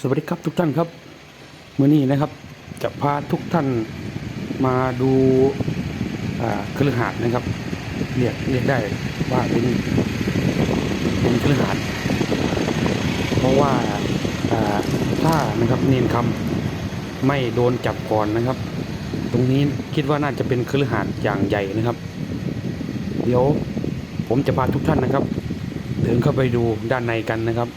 สวัสดีครับทุกท่านครับเมื่อนี้นะครับจะพาทุกท่านมาดูอ่าคฤหาสน์นะครับเรียกเรียกได้ว่าเป็นเป็นคฤหาสน์เพราะว่าถ้านะครับเนียนคำไม่โดนจับก่อนนะครับ ตรงนี้คิดว่าน่าจะเป็นคฤหาสน์อย่างใหญ่นะครับ เดี๋ยวผมจะพาทุกท่านนะครับเดินเข้าไปดูด้านในกันนะครับ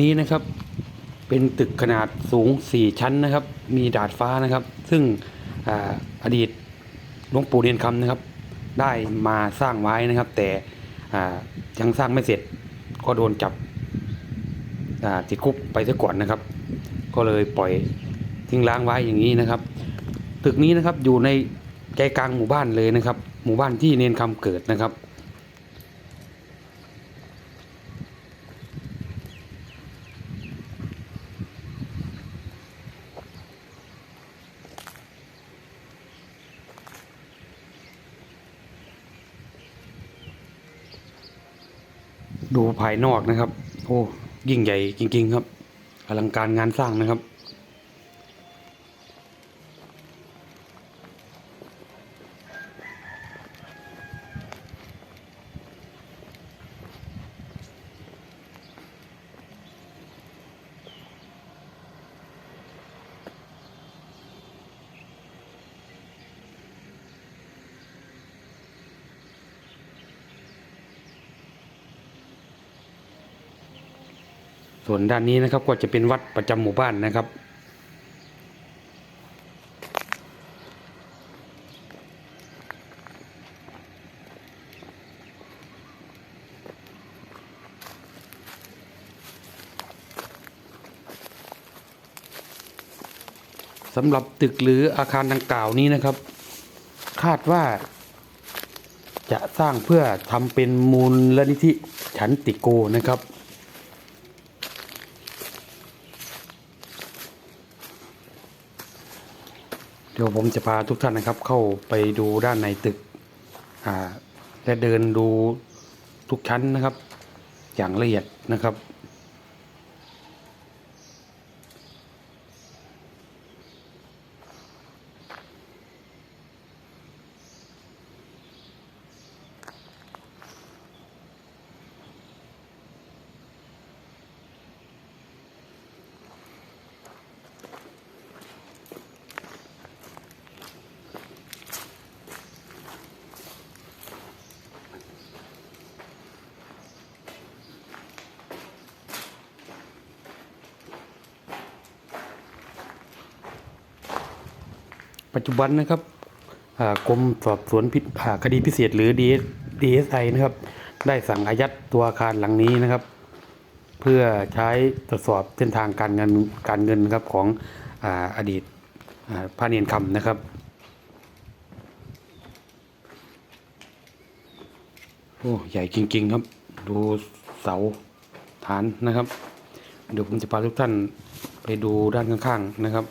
นี้นะครับ เป็นตึกขนาดสูง 4 ชั้นนะครับ มีดาดฟ้านะครับ ซึ่งออดีตหลวงปู่เรียนคำนะครับ ได้มาสร้างไว้นะครับ แต่ยังสร้างไม่เสร็จก็โดนจับติดคุกไปซะก่อนนะครับ ก็เลยปล่อยทิ้งร้างไว้อย่างนี้นะครับ ตึกนี้นะครับอยู่ในใจกลางหมู่บ้านเลยนะครับ หมู่บ้านที่เนนคำเกิดนะครับ ดู ภายนอกนะครับ โอ้ยิ่งใหญ่จริง ๆ ครับ อลังการงานสร้างนะครับ ส่วนด้านนี้นะครับก็จะเป็นวัดประจำหมู่บ้านนะครับ สำหรับตึกหรืออาคารดังกล่าวนี้นะครับ คาดว่าจะสร้างเพื่อทำเป็นมูลนิธิฉันติโกนะครับ เดี๋ยวผมจะพาทุกท่านนะครับ เข้าไปดูด้านในตึกและเดินดูทุกชั้นนะครับ อย่างละเอียดนะครับ ปัจจุบันนะครับกรมสอบสวนพิคดีพิเศษหรือ DS DSI นะครับ ได้สั่งอายัดตัวอาคารหลังนี้นะครับ เพื่อใช้ตรวจสอบเส้นทางการเงินการเงินครับของออดีตอ่าพระเนียนคำนะครับโอ้ใหญ่จริง ๆ ครับ ดูเสาฐานนะครับ เดี๋ยวผมจะพาทุกท่านไปดูด้านข้าง ๆ นะครับ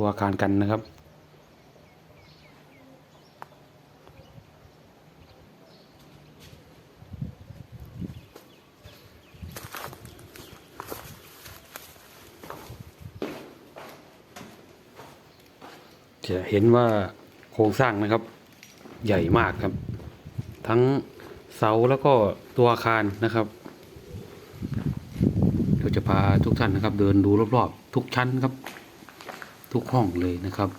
ตัวอาคารกันนะครับ จะเห็นว่าโครงสร้างนะครับใหญ่มากครับ ทั้งเสาแล้วก็ตัวอาคารนะครับเดี๋ยวจะพาทุกท่านนะครับ เดินดูรอบๆทุกชั้นครับ ทุกห้องเลยนะครับ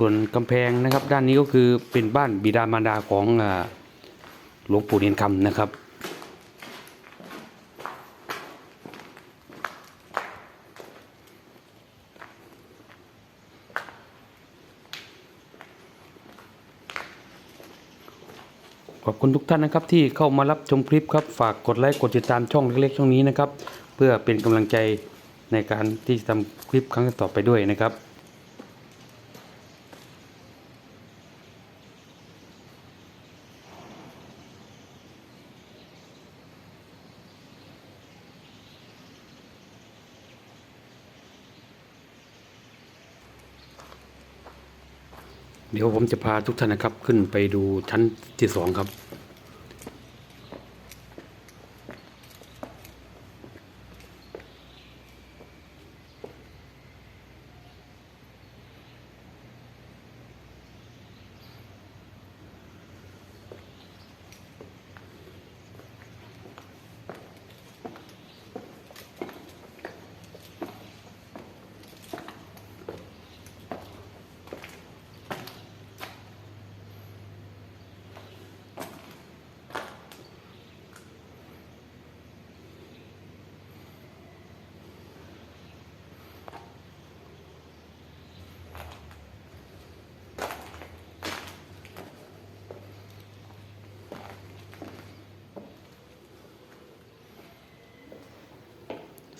ส่วนกำแพงนะครับ ด้านนี้ก็คือเป็นบ้านบิดามารดาของหลวงปู่เนียนคำนะครับ ขอบคุณทุกท่านนะครับที่เข้ามารับชมคลิปครับ ฝากกดไลค์กดติดตามช่องเล็กๆช่องนี้นะครับ เพื่อเป็นกำลังใจในการที่จะทำคลิปครั้งต่อไปด้วยนะครับ เดี๋ยวผมจะพาทุกท่านนะครับ ขึ้นไปดูชั้นที่สองครับ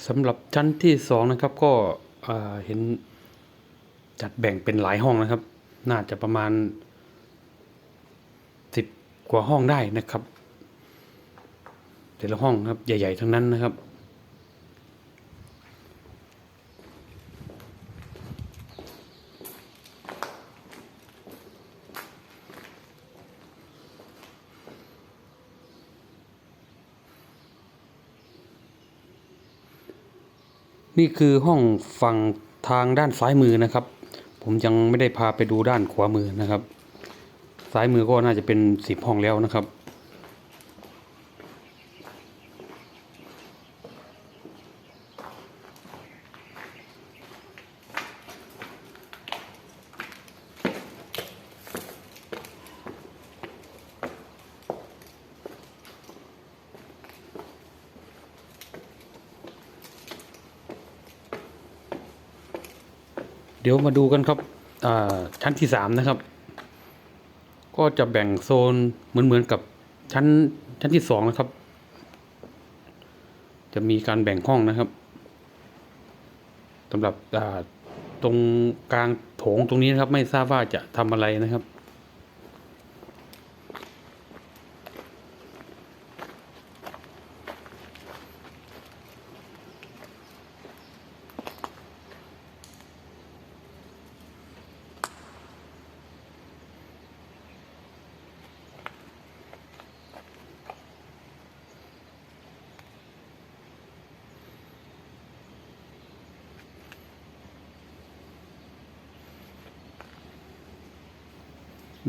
สำหรับชั้นที่สองนะครับก็เห็นจัดแบ่งเป็นหลายห้องนะครับ น่าจะประมาณสิบกว่าห้องได้นะครับ แต่ละห้องครับใหญ่ ๆ ทั้งนั้นนะครับ นี่คือห้องฝั่งทางด้านซ้ายมือนะครับ ผมยังไม่ได้พาไปดูด้านขวามือนะครับ ซ้ายมือก็น่าจะเป็นสิบห้องแล้วนะครับ ดี๋ยวมาดูกันครับอ่าชั้นที่สามนะครับ ก็จะแบ่งโซนเหมือนเหมือนกับชั้นชั้นที่สองนะครับ จะมีการแบ่งห้องนะครับสำหรับอ่าตรงกลางโถงตรงนี้นะครับ ไม่ทราบว่าจะทำอะไรนะครับ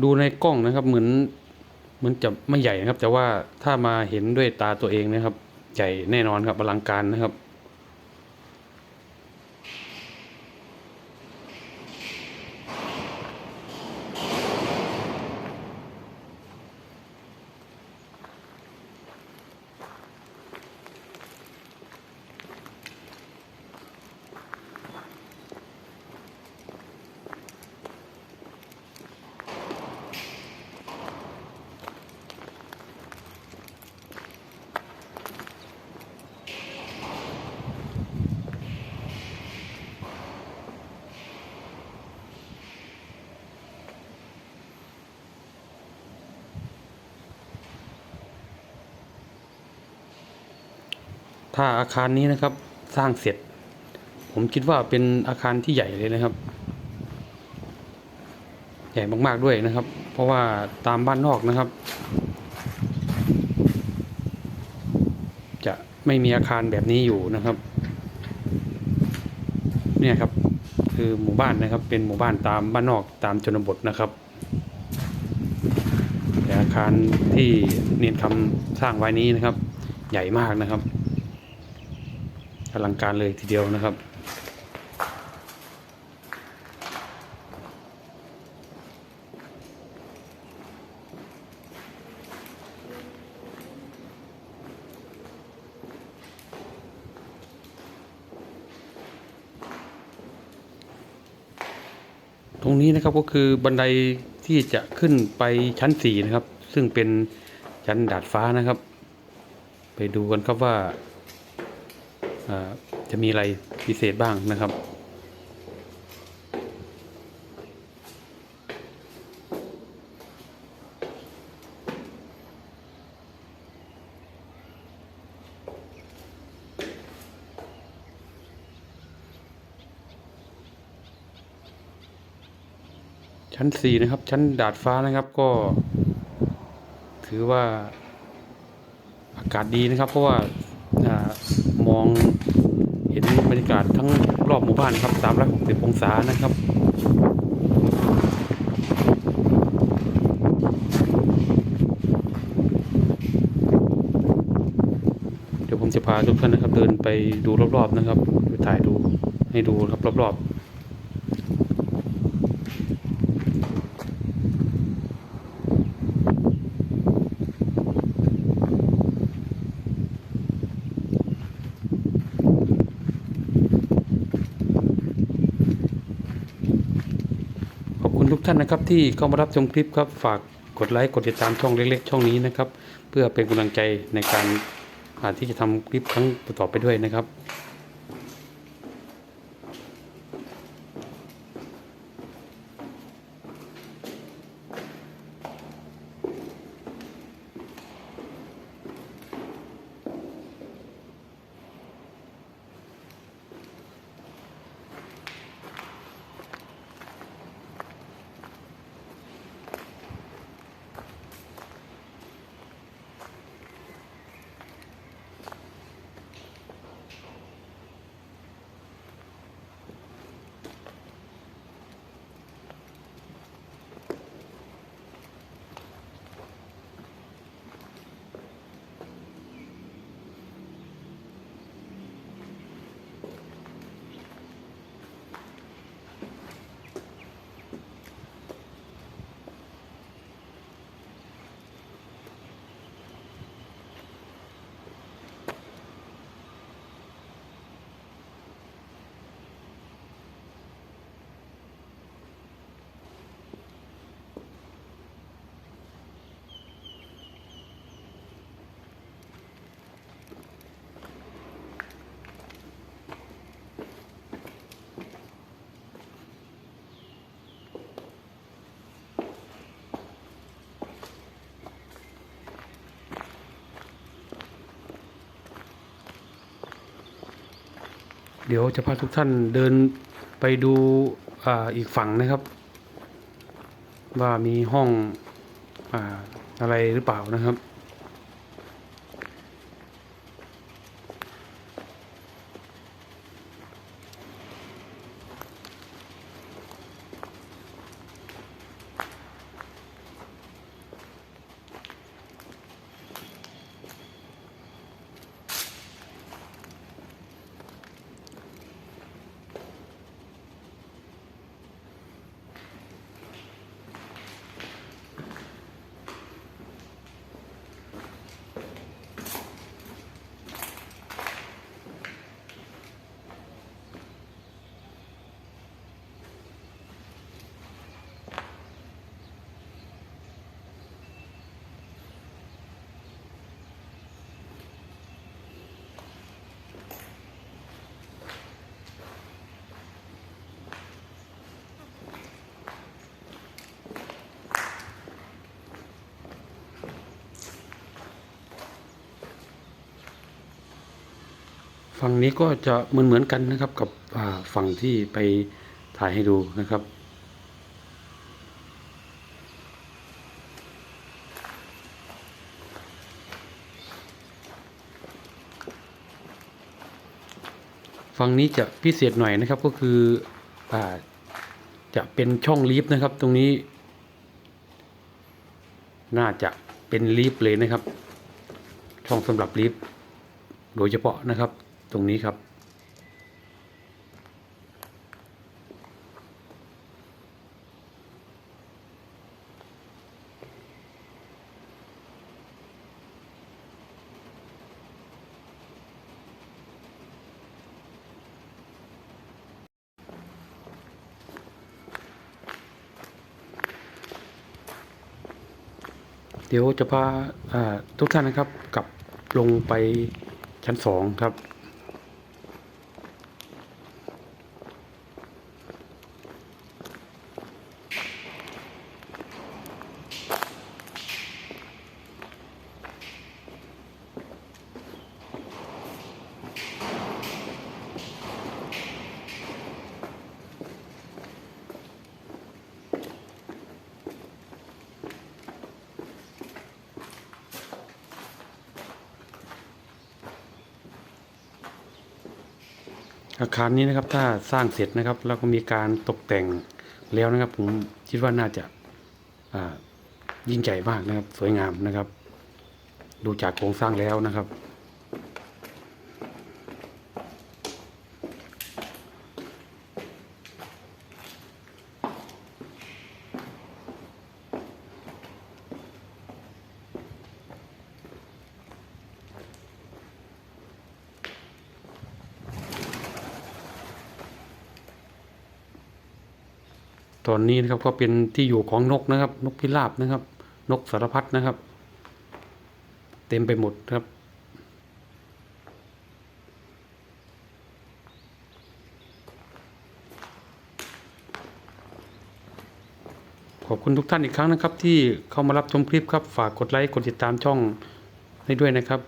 ดูในกล้องนะครับ เหมือนเหมือนจะไม่ใหญ่นะครับ แต่ว่าถ้ามาเห็นด้วยตาตัวเองนะครับ ใหญ่แน่นอนครับอลังการนะครับ ถ้าอาคารนี้นะครับสร้างเสร็จ ผมคิดว่าเป็นอาคารที่ใหญ่เลยนะครับ ใหญ่มากๆด้วยนะครับ เพราะว่าตามบ้านนอกนะครับ จะไม่มีอาคารแบบนี้อยู่นะครับ เนี่ยครับคือหมู่บ้านนะครับ เป็นหมู่บ้านตามบ้านนอกตามชนบทนะครับแต่อาคารที่เนียนคำสร้างไว้นี้นะครับ ใหญ่มากนะครับ อลังการเลยทีเดียวนะครับ ตรงนี้นะครับก็คือบันไดที่จะขึ้นไปชั้นสี่นะครับ ซึ่งเป็นชั้นดาดฟ้านะครับ ไปดูกันครับว่า จะมีอะไรพิเศษบ้างนะครับชั้นสี่นะครับ ชั้นดาดฟ้านะครับก็ ถือว่าอากาศดีนะครับ เพราะว่า มองเห็นบรรยากาศทั้งรอบหมู่บ้านครับ 360 องศานะครับเดี๋ยวผมจะพาทุกท่านนะครับ เดินไปดูรอบๆนะครับไปถ่ายดูให้ดูครับรอบๆ ท่านนะครับที่เข้ามารับชมคลิปครับฝากกดไลค์กดติดตามช่องเล็ก ๆ ช่องนี้นะครับ เพื่อเป็นกำลังใจในการที่จะทำคลิปครั้งต่อไปด้วยนะครับ เดี๋ยวจะพาทุกท่านเดินไปดูออีกฝั่งนะครับ ว่ามีห้องออะไรหรือเปล่านะครับ ฝั่งนี้ก็จะเหมือนเหมือนกันนะครับกับฝั่งที่ไปถ่ายให้ดูนะครับ ฝั่งนี้จะพิเศษหน่อยนะครับก็คืออจะเป็นช่องลิฟต์นะครับ ตรงนี้ น่าจะเป็นลิฟต์เลยนะครับ ช่องสำหรับลิฟต์โดยเฉพาะนะครับ ตรงนี้ครับ เดี๋ยวจะพาทุกท่านนะครับกลับลงไปชั้นสองครับ อาคารนี้นะครับถ้าสร้างเสร็จนะครับ แล้วก็มีการตกแต่งแล้วนะครับ ผมคิดว่าน่าจะายิ่งใหญ่มากนะครับ สวยงามนะครับ ดูจากโครงสร้างแล้วนะครับ ตอนนี้นะครับก็เป็นที่อยู่ของนกนะครับ นกพิราบนะครับ นกสารพัดนะครับ เต็มไปหมดครับ ขอบคุณทุกท่านอีกครั้งนะครับ ที่เข้ามารับชมคลิปครับ ฝากกดไลค์กดติดตามช่องให้ด้วยนะครับ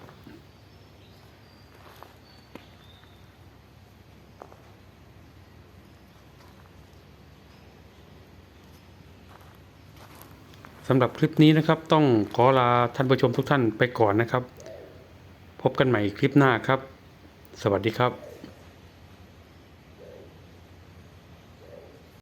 ำหรับคลิปนี้นะครับ ต้องขอลาท่านผู้ชมทุกท่านไปก่อนนะครับ พบกันใหม่คลิปหน้าครับ สวัสดีครับ